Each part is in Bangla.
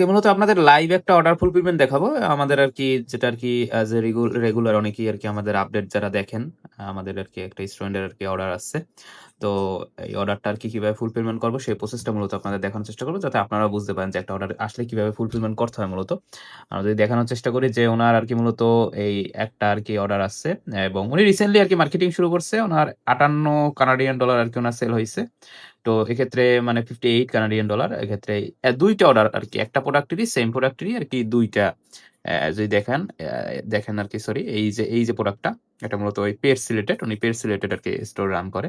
আজকে মূলত আপনাদের লাইভ একটা অর্ডার ফুলফিলমেন্ট দেখাবো। আমাদের আর কি যেটা আরকি অ্যাজ এ রেগু রেগুলার অনেকেই আর কি আমাদের আপডেট যারা দেখেন, আমাদের আরকি একটা স্টুডেন্টের আর কি অর্ডার আসছে। তো এই অর্ডারটা আর কি কীভাবে ফুলফিলমেন্ট করব সেই প্রসেসটা মূলত আপনাদের দেখানোর চেষ্টা করব যাতে আপনারা বুঝতে পারেন যে একটা অর্ডার আসলে কীভাবে ফুলফিলমেন্ট করতে হয় মূলত। আমরা যদি দেখানোর চেষ্টা করি যে ওনার আর কি মূলত এই একটা আর কি অর্ডার আসছে এবং উনি রিসেন্টলি আর কি মার্কেটিং শুরু করছে। ওনার আটান্ন কানাডিয়ান ডলার আর কি ওনার সেল হইছে। তো এক্ষেত্রে মানে 58 কানাডিয়ান ডলার এক্ষেত্রে অ্যা ২ টা অর্ডার আরকি। একটা প্রোডাক্টেরই সেম প্রোডাক্টেরই আর কি দুইটা যদি দেখেন দেখেন আরকি সরি এই যে এই যে প্রোডাক্টটা এটা মূলত ওই পেটস রিলেটেড উনি পেটস রিলেটেড আরকি স্টোর রান করে।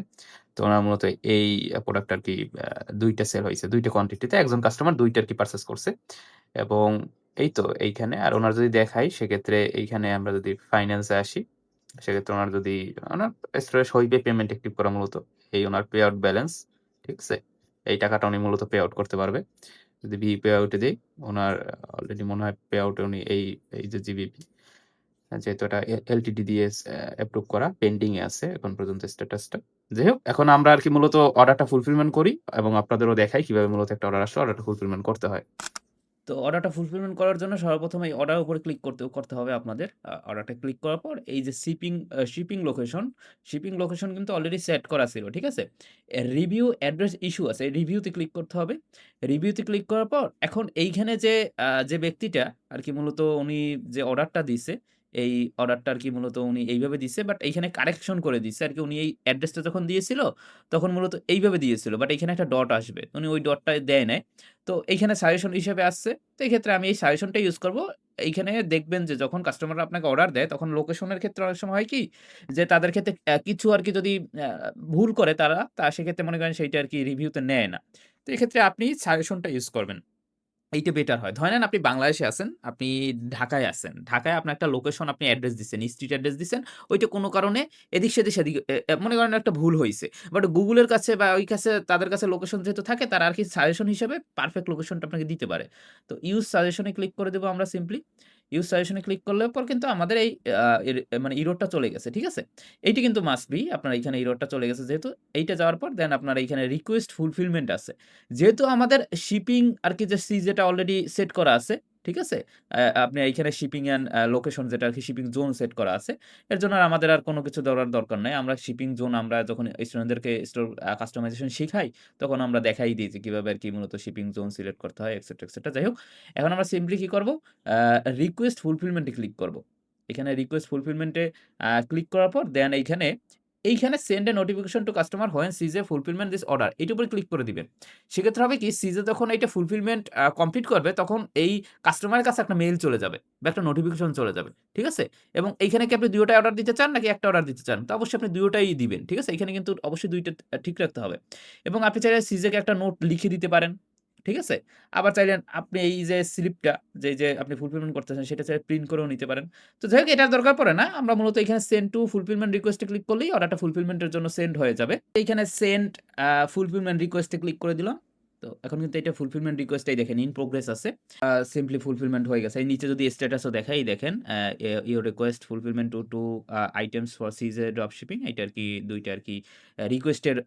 তো ওনার মূলত এই প্রোডাক্ট আর কি ২ টা সেল হয়েছে দুইটা কোয়ান্টিটিতে একজন কাস্টমার ২ টা আরকি পারচেজ করছে। এবং এই তো এইখানে আর ওনার যদি দেখাই সেক্ষেত্রে এইখানে আমরা যদি ফাইন্যান্স আসি, সেক্ষেত্রে ওনার যদি ওনার স্টোরে সইবে পেমেন্ট অ্যাক্টিভ করা মূলত এই ওনার পে আউট ব্যালেন্স ঠিক আছে? এই টাকাটা উনি মূলত পে আউট করতে পারবে। যদি বি পে আউটে দেই, উনার অলরেডি মনে হয় পে আউটে উনি এই এই যে জিবিপি যেহেতু এটা এলটিডি দিয়ে অ্যা অ্যাপ্রুভ করা পেন্ডিং আছে এখন পর্যন্ত স্ট্যাটাসটা। যাই হোক এখন আমরা আর কি মূলত অর্ডারটা ফুলফিলমেন্ট করি এবং আপনাদেরও দেখাই কীভাবে মূলত একটা অর্ডার আসলে অর্ডারটা ফুলফিলমেন্ট করতে হয়। তো অর্ডারটা ফুলফিলমেন্ট করার জন্য সর্বপ্রথম এই অর্ডার উপরে ক্লিক করতে করতে হবে আপনাদের। অর্ডারটা ক্লিক করার পর এই যে shipping shipping location, shipping location কিন্তু অলরেডি সেট করা ছিল। ঠিক আছে? রিভিউ অ্যাড্রেস ইস্যু আছে। রিভিউতে ক্লিক করতে হবে। রিভিউতে ক্লিক করার পর এখন এইখানে যে যে ব্যক্তিটা আর কি মূলত উনি যে অর্ডারটা দিছে, এই অর্ডারটা আর কি মূলত উনি এইভাবে দিছে বাট এইখানে কারেকশন করে দিছে আরকি উনি এই অ্যাড্রেসটা যখন দিয়েছিল, তখন মূলত এইভাবে দিয়েছিল। বাট এইখানে একটা ডট আসবে। উনি ওই ডটটা দেয় নাই। তো এইখানে সাজেশন হিসেবে আসছে। তো এক্ষেত্রে আমি এই সাজেশনটা ইউজ করব। এইখানে দেখবেন যে যখন কাস্টমাররা আপনাকে অর্ডার দেয় তখন লোকেশনের ক্ষেত্রে অনেক সময় হয় কি? যে তাদের ক্ষেত্রে কিছু আর কি যদি ভুল করে তারা তা সেক্ষেত্রে মনে করেন সেইটা আর কি রিভিউতে নেয় না। তো এক্ষেত্রে আপনি সাজেশনটা ইউজ করবেন। এইটা বেটার হয়। ধরেন আপনি বাংলাদেশে আছেন, আপনি ঢাকায় আছেন। ঢাকায় আপনার একটা লোকেশন আপনি অ্যাড্রেস দিচ্ছেন স্ট্রিট অ্যাড্রেস দিচ্ছেন ওইটা কোনো কারণে এদিক সেদিক সেদিক মনে করেন একটা ভুল হয়েছে বাট গুগলের কাছে বা ওই কাছে তাদের কাছে লোকেশন যেহেতু থাকে তারা আর কি সাজেশন হিসেবে পারফেক্ট লোকেশনটা আপনাকে দিতে পারে। তো ইউজ সাজেশনে ক্লিক করে দেবো আমরা সিম্পলি। ইউস সাজেশনে ক্লিক করলে পর কিন্তু আমাদের এই মানে ইরোডটা চলে গেছে। ঠিক আছে? এইটি কিন্তু মাস্ট বি আপনার এইখানে ইরোডটা চলে গেছে যেহেতু, এইটা যাওয়ার পর দেন আপনার এইখানে রিকোয়েস্ট ফুলফিলমেন্ট আছে। যেহেতু আমাদের শিপিং আর কি যে সি যেটা অলরেডি সেট করা আছে। ঠিক আছে? আপনি এইখানে শিপিং অ্যান্ড লোকেশন যেটা আরকি শিপিং জোন সেট করা আছে। এর জন্য আর আমাদের আর কোনো কিছু দেওয়ার দরকার নাই। আমরা শিপিং জোন আমরা যখন স্টুডেন্টদেরকে স্টোর কাস্টমাইজেশন শিখাই, তখন আমরা দেখাই দেই যে কীভাবে আরকি মূলত শিপিং জোন সিলেক্ট করতে হয় এটসেট্রা, এটসেট্রা। যাই হোক, এখন আমরা সিম্পলি কি করব রিকোয়েস্ট ফুলফিলমেন্ট ক্লিক করব। এখানে রিকোয়েস্ট ফুলফিলমেন্ট ক্লিক করার পর দেন এইখানে, এইখানে send a notification to customer when CJ fulfillment this order এইটার উপরে ক্লিক করে দিবেন। সেক্ষেত্রে হবে কি? সিজে যখন এইটা ফুলফিলমেন্ট কমপ্লিট করবে, তখন এই কাস্টমারের কাছে একটা মেইল চলে যাবে বা একটা নোটিফিকেশন চলে যাবে। ঠিক আছে? এবং এইখানে কি আপনি ২ টাই অর্ডার দিতে চান নাকি একটা অর্ডার দিতে চান? তো অবশ্যই আপনি ২ টাই দিবেন। ঠিক আছে? এখানে কিন্তু অবশ্যই দুইটা ঠিক রাখতে হবে। এবং আপনি চাইলে সিজেকে একটা নোট লিখে দিতে পারেন। ঠিক আছে? আবার চাইলেন আপনি এই যে স্লিপটা যে, যে আপনি ফুলফিলমেন্ট করতেছেন সেটা চাইলে প্রিন্ট করেও নিতে পারেন। তো যাই হোক এটার দরকার পড়ে না। আমরা মূলত এখানে সেন্ড টু ফুলফিলমেন্ট রিকোয়েস্টে ক্লিক করলেই অর্ডারটা ফুলফিলমেন্টের জন্য সেন্ড হয়ে যাবে। এইখানে সেন্ড ফুলফিলমেন্ট রিকোয়েস্টে ক্লিক করে দিলাম। তো এখন কিন্তু এটা ফুলফিলমেন্ট রিকোয়েস্ট এই দেখেন ইন প্রোগ্রেস আছে। সিম্পলি ফুলফিলমেন্ট হয়ে গেছে। নিচে যদি স্ট্যাটাসও দেখাই দেখেন your request fulfillment two, two items for CJ drop shipping এইটা আরকি ২ টা আরকি আ রিকোয়েস্টের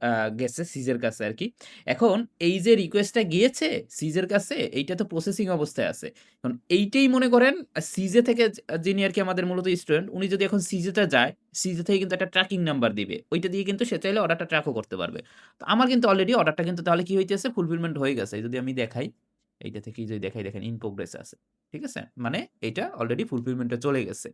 গেছে সিজের কাছে আরকি। এখন এই যে রিকোয়েস্টটা গিয়েছে সিজের কাছে এইটা তো প্রসেসিং অবস্থায় আছে। এখন এইটাই মনে করেন সিজে থেকে যিনি আরকি আমাদের মূলত স্টুডেন্ট উনি যদি এখন সিজেতে যায়, সিজে থেকে কিন্তু একটা ট্র্যাকিং নাম্বার দিবে। ওইটা দিয়ে কিন্তু সে চাইলে অর্ডারটা ট্র্যাকও করতে পারবে। তো আমার কিন্তু অলরেডি অর্ডারটা কিন্তু তাহলে কি হইতেছে ফুলফিলমেন্ট হয়ে গেছে। যদি আমি দেখাই, এইটা থেকেই যদি দেখাই দেখেন ইন প্রোগ্রেস আছে। ঠিক আছে? মানে এইটা অলরেডি ফুলফিলমেন্ট চলে গেছে।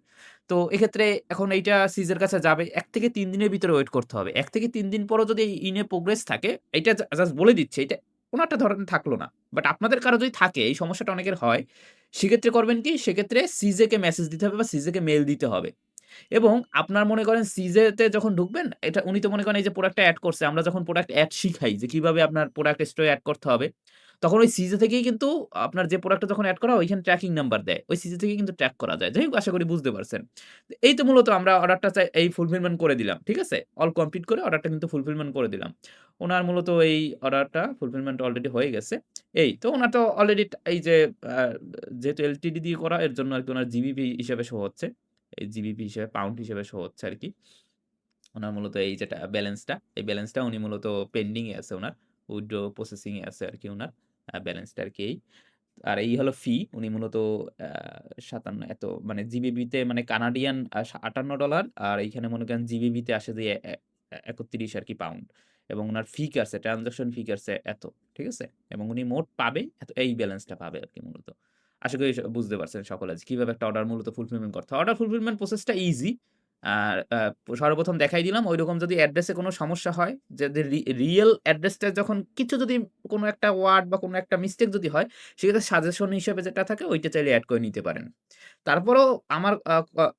তো এক্ষেত্রে এখন এইটা সিজের কাছে যাবে এক থেকে তিন দিনের ভিতরে ওয়েট করতে হবে। এক থেকে তিন দিন পরও যদি ইন প্রোগ্রেস থাকে, এইটা জাস্ট বলে দিচ্ছে এটা কোনো একটা ধরেন থাকল না। বাট আপনাদের কারও যদি থাকে এই সমস্যাটা অনেকের হয়, সেক্ষেত্রে করবেন কি? সেক্ষেত্রে সিজেকে মেসেজ দিতে হবে বা সিজেকে মেল দিতে হবে। এবং আপনার মনে করেন সিজেতে যখন ঢুকবেন, এটা উনি তো মনে করেন এই যে প্রোডাক্টটা এড করছে। আমরা যখন প্রোডাক্ট এড শিখাই যে কীভাবে আপনার প্রোডাক্ট স্টোরে অ্যাড করতে হবে, তখন ওই সিজে থেকেই কিন্তু আপনার যে প্রোডাক্টটা যখন অ্যাড করা হয় ওইখানে ট্র্যাকিং নাম্বার দেয়। ওই সিজে থেকেই কিন্তু ট্র্যাক করা যায়। যাই হোক আশা করি বুঝতে পারছেন। এই তো মূলত আমরা অর্ডারটা চাই এই ফুলফিলমেন্ট করে দিলাম। ঠিক আছে? অল কমপ্লিট করে অর্ডারটা কিন্তু ফুলফিলমেন্ট করে দিলাম। ওনার মূলত এই অর্ডারটা ফুলফিলমেন্ট অলরেডি হয়ে গেছে। এই তো ওনার তো অলরেডি এই যে যেহেতু এলটিডি দিয়ে করা এর জন্য আরকি ওনার জিবিপি হিসেবে শো হচ্ছে। এই জিবিপি হিসেবে পাউন্ড হিসেবে শো হচ্ছে আরকি। উনার মূলত এই যেটা ব্যালেন্সটা, এই ব্যালেন্সটা উনি মূলত পেন্ডিং এ আছে উনার। উইথড্র প্রসেসিং এ আছে আরকি উনার আ ব্যালেন্সটা আরকি এই। আর এই হলো ফি। উনি মূলত ৫৭ এত মানে জিবিবিতে মানে কানাডিয়ান আটান্ন $৫৮ আর এইখানে মনে করেন জিবিবিতে আসে যে একত্রিশ আর কি পাউন্ড এবং ওনার ফি কাটছে, ট্রান্সেকশন ফি কাটছে এত। ঠিক আছে? এবং উনি মোট পাবে এত এই ব্যালেন্সটা পাবে আর কি মূলত। আশা করি বুঝতে পারছেন সকলে আজ কীভাবে একটা অর্ডার মূলত ফুলফিলমেন্ট করতে। অর্ডার ফুলফিলমেন্ট প্রসেসটা ইজি। আর সর্বপ্রথম দেখাই দিলাম ঐরকম যদি অ্যাড্রেসে কোনো সমস্যা হয়, যে রিয়েল অ্যাড্রেসটা যখন কিছু যদি কোনো একটা ওয়ার্ড বা কোনো একটা মিস্টেক যদি হয়, সেক্ষেত্রে সাজেশন হিসেবে যেটা থাকে ওইটা চাইলে অ্যাড করে নিতে পারেন। তারপরেও আমার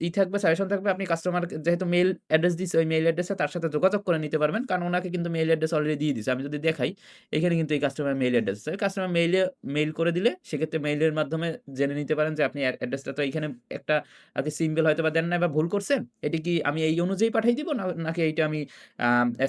ই থাকবে সাজেশন থাকবে আপনি কাস্টমার যেহেতু মেইল অ্যাড্রেস দিছে ওই মেইল অ্যাড্রেসে তার সাথে যোগাযোগ করে নিতে পারবেন। কারণ ওনাকে কিন্তু মেইল অ্যাড্রেস অলরেডি দিয়ে দিছে। আমি যদি দেখাই এখানে কিন্তু এই কাস্টমার মেইল অ্যাড্রেস আছে। কাস্টমার মেইলে মেইল করে দিলে সেক্ষেত্রে মেইলের মাধ্যমে জেনে নিতে পারেন যে আপনি অ্যাড্রেসটা তো এখানে একটা আরকি সিম্বল হয়তোবা দেন নাই বা ভুল করছেন। এটি কি আমি এই অনুযায়ী পাঠাই দিব নাকি এইটা আমি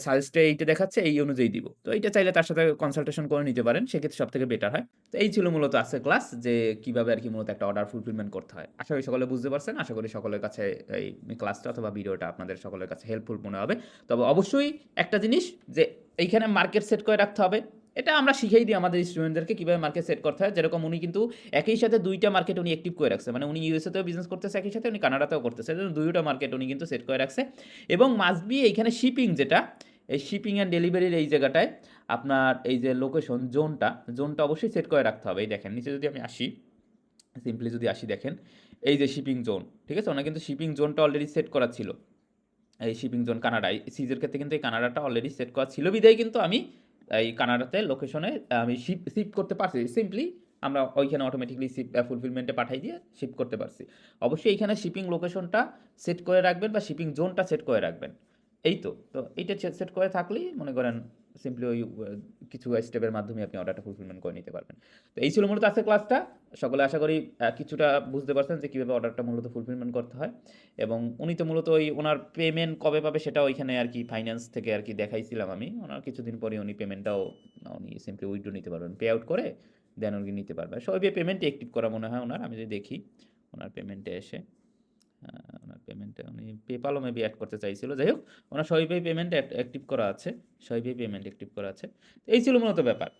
সাজেস্টে এইটা দেখাচ্ছে, এই অনুযায়ী দিব। তো এইটা চাইলে তার সাথে কনসালটেশন করে নিতে পারেন। সেক্ষেত্রে সব থেকে বেটার হয়। তো এই ছিল মূলত আজকের ক্লাস যে কীভাবে আর কি মূলত একটা অর্ডার ফুলফিলমেন্ট করতে হয়। আশা করি সকলে বুঝতে পারছেন। আশা করি সকলের কাছে এই ক্লাসটা অথবা ভিডিওটা আপনাদের সকলের কাছে হেল্পফুল মনে হবে। তবে অবশ্যই একটা জিনিস, যে এইখানে মার্কেট সেট করে রাখতে হবে। এটা আমরা শিখেই দিই আমাদের স্টুডেন্টদেরকে কীভাবে মার্কেট সেট করতে হয়। যেরকম উনি কিন্তু একই সাথে দুইটা মার্কেট উনি অ্যাক্টিভ করে রাখছে। মানে উনি ইউএসএতেও বিজনেস করতেছে একই সাথে, উনি কানাডাতেও করতেছে। এজন্য ২ টা মার্কেট উনি কিন্তু সেট করে রাখছে। এবং মাস্ট বি এইখানে শিপিং যেটা, এই শিপিং অ্যান্ড ডেলিভারির এই জায়গাটায় আপনার এই যে লোকেশন জোনটা, জোনটা অবশ্যই সেট করে রাখতে হবে। এই দেখেন নিচে যদি আমি আসি, সিম্পলি যদি আসি দেখেন, এই যে শিপিং জোন, ঠিক আছে? ওনার কিন্তু শিপিং জোনটা অলরেডি সেট করা ছিল। এই শিপিং জোন কানাডায়। সিজের ক্ষেত্রে কিন্তু এই কানাডাটা অলরেডি সেট করা ছিল বিধায় কিন্তু আমি এই কানাডাতে লোকেশনে আমি শিপ শিপ করতে পারছি। সিম্পলি আমরা ওইখানে অটোমেটিকলি শিপ ফুলফিলমেন্টে পাঠাই দিয়ে শিপ করতে পারছি। অবশ্যই এইখানে শিপিং লোকেশনটা সেট করে রাখবেন বা শিপিং জোনটা সেট করে রাখবেন। এই তো। তো এইটা সেট করে থাকলেই মনে করেন সিম্পলি ওই কিছু স্টেপের মাধ্যমে আপনি অর্ডারটা ফুলফিলমেন্ট করে নিতে পারবেন। তো এই ছিল মূলত আজকের ক্লাসটা। সকলে আশা করি কিছুটা বুঝতে পারছেন যে কীভাবে অর্ডারটা মূলত ফুলফিলমেন্ট করতে হয়। এবং উনি তো মূলত ওই ওনার পেমেন্ট কবে পাবে সেটাও ওইখানে আর কি ফাইন্যান্স থেকে আর কি দেখাইছিলাম আমি। উনার কিছুদিন পরেই উনি পেমেন্টটাও উনি সিম্পলি উইথড্র নিতে পারবেন। পে আউট করে দেন উনি নিতে পারবেন। সবই পেমেন্ট অ্যাক্টিভ করা মনে হয় ওনার, আমি যদি দেখি, ওনার পেমেন্টে এসে আ উনার পেমেন্টে উনি পেপ্যাল ও মেবি অ্যাড করতে চাইছিল। যাই হোক, ওনার সবই পেমেন্ট অ্যাক্টিভ করা আছে। সবই পেমেন্ট অ্যাক্টিভ করা আছে। এই ছিল মূলত ব্যাপার।